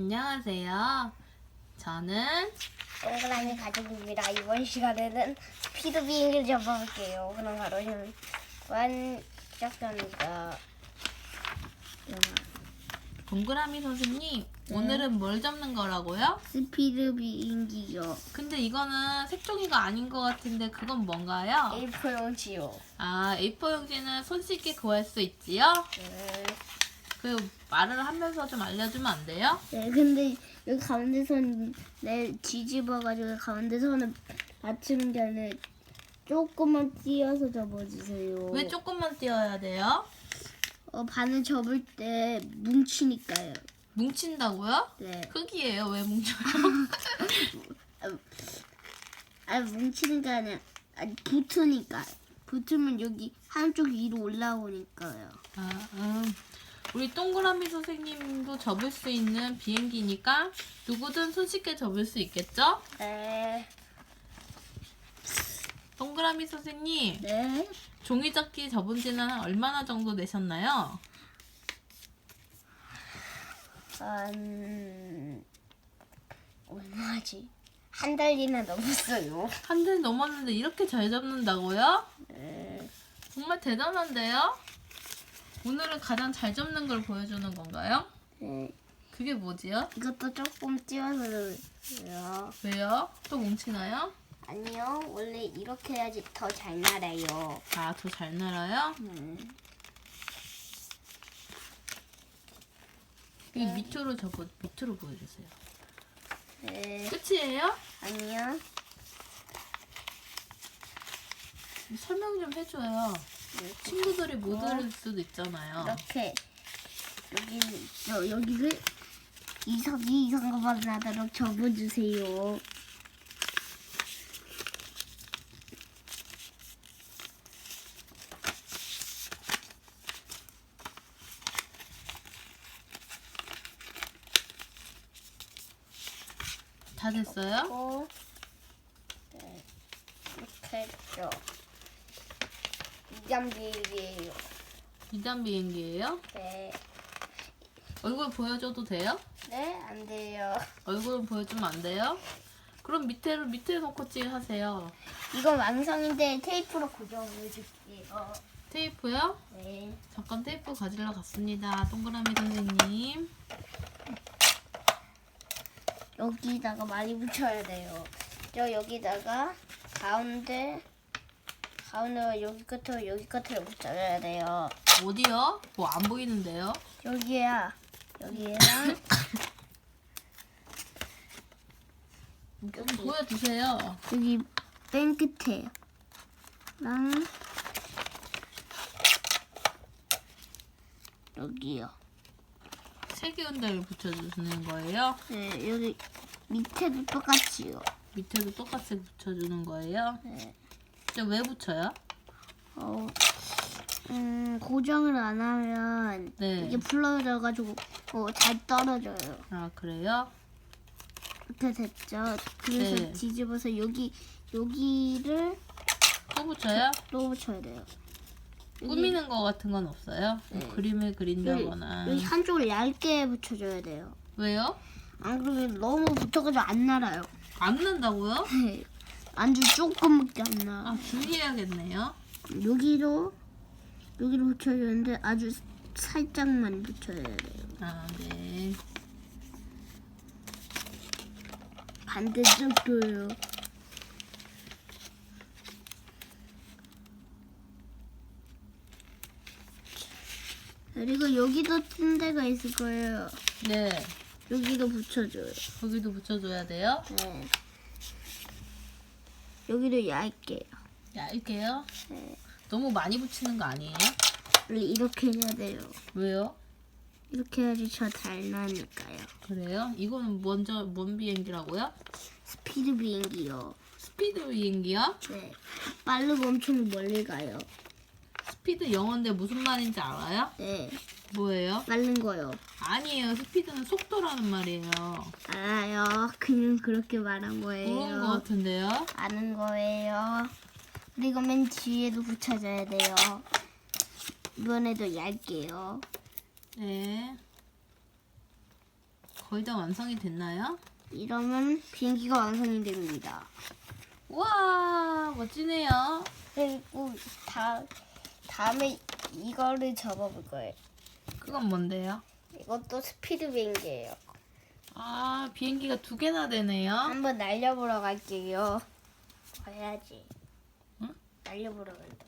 안녕하세요. 저는 동그라미 가족입니다. 이번 시간에는 스피드 비행기를 접어볼게요. 그럼 바로 현 시작합니다. 동그라미 선생님. 네. 오늘은 뭘 접는 거라고요? 스피드 비행기요. 근데 이거는 색종이가 아닌 것 같은데 그건 뭔가요? A4 용지요. 아, A4 용지는 손 씻게 구할 수 있지요? 네. 그 말을 하면서 좀 알려주면 안 돼요? 네, 근데 여기 가운데 선, 네, 뒤집어가지고 가운데 선을 맞추는 게 아니라 조금만 띄어서 접어주세요. 왜 조금만 띄어야 돼요? 어, 반을 접을 때 뭉치니까요. 뭉친다고요? 네. 흙이에요. 왜 뭉쳐요? 아 뭉치는 게 아니라 아, 붙으니까 붙으면 여기 한쪽 위로 올라오니까요. 아, 음. 우리 동그라미 선생님도 접을 수 있는 비행기니까 누구든 손쉽게 접을 수 있겠죠? 네. 동그라미 선생님, 네. 종이접기 접은 지는 얼마나 정도 되셨나요? 한 얼마지? 한 달이나 넘었어요. 한 달 넘었는데 이렇게 잘 접는다고요? 네. 정말 대단한데요? 오늘은 가장 잘 접는 걸 보여주는 건가요? 네. 그게 뭐지요? 이것도 조금 띄워서요. 왜요? 또 뭉치나요? 아니요. 원래 이렇게 해야지 더 잘 날아요. 아, 더 잘 날아요? 음. 이 밑으로 접어, 밑으로 보여주세요. 네. 끝이에요? 아니요. 설명 좀 해줘요. 네. 친구들이 못 들을 수도 있잖아요. 이렇게 여기 여, 여기를 이상이 이상한 거 나도록 접어주세요. 다 됐어요? 고 네, 이렇게 했죠. 이장 비행기예요. 2단 비행기예요? 네, 얼굴 보여줘도 돼요? 네, 안 돼요. 얼굴은 보여주면 안 돼요? 그럼 밑에로 밑에 놓고 찍 하세요. 이건 완성인데 테이프로 고정을 해줄게요. 테이프요? 네. 잠깐 테이프 가지러 갔습니다. 동그라미 선생님. 여기다가 많이 붙여야 돼요. 저 여기다가 가운데 가운데 여기 끝으로 여기 끝으로 붙여줘야 돼요. 어디요? 뭐 안 보이는데요? 여기야 여기랑 좀 보여주세요. 여기 맨 끝에 랑 여기요. 세개 은다를 붙여주는 거예요? 네 여기 밑에도 똑같이요. 밑에도 똑같이 붙여주는 거예요? 네. 진짜 왜 붙여요? 어, 음 고정을 안 하면 네. 이게 불러져가지고 어, 잘 떨어져요. 아 그래요? 이렇게 됐죠. 그래서 네. 뒤집어서 여기 여기를 또 붙여요? 또 붙여야 돼요. 여기- 꾸미는 거 같은 건 없어요? 뭐 네. 그림을 여기, 그린다거나 여기 한쪽을 얇게 붙여줘야 돼요. 왜요? 안 그러면 너무 붙어가지고 안 날아요. 안 난다고요? 안주 조금밖에 안 나. 아 주의해야겠네요. 여기도 여기로 붙여주는데 아주 살짝만 붙여야 돼요. 아 네. 반대쪽도요. 그리고 여기도 뜬 데가 있을 거예요. 네. 여기도 붙여줘요. 거기도 붙여줘야 돼요. 네. 여기도 얇게요. 얇게요. 네. 너무 많이 붙이는 거 아니에요? 원래 이렇게 해야 돼요. 왜요? 이렇게 해야지 저잘 나니까요. 그래요? 이거는 먼저 뭔 비행기라고요? 스피드 비행기요. 스피드 비행기요? 네. 빠르고 엄청 멀리 가요. 스피드 영어인데 무슨 말인지 알아요? 네. 뭐예요? 빠른 거요. 아니에요. 스피드는 속도라는 말이에요. 알아요. 그냥 그렇게 말한 거예요. 거 같은데요? 아는 거예요. 그리고 맨 뒤에도 붙여줘야 돼요. 이번에도 얇게요. 네. 거의 다 완성이 됐나요? 이러면 비행기가 완성이 됩니다. 우와 멋지네요. 그리고 다 다음에 이거를 접어볼 거예요. 그건 뭔데요? 이것도 스피드 비행기예요. 아 비행기가 두 개나 되네요. 한번 날려보러 갈게요. 가야지. 응? 날려보러 간다.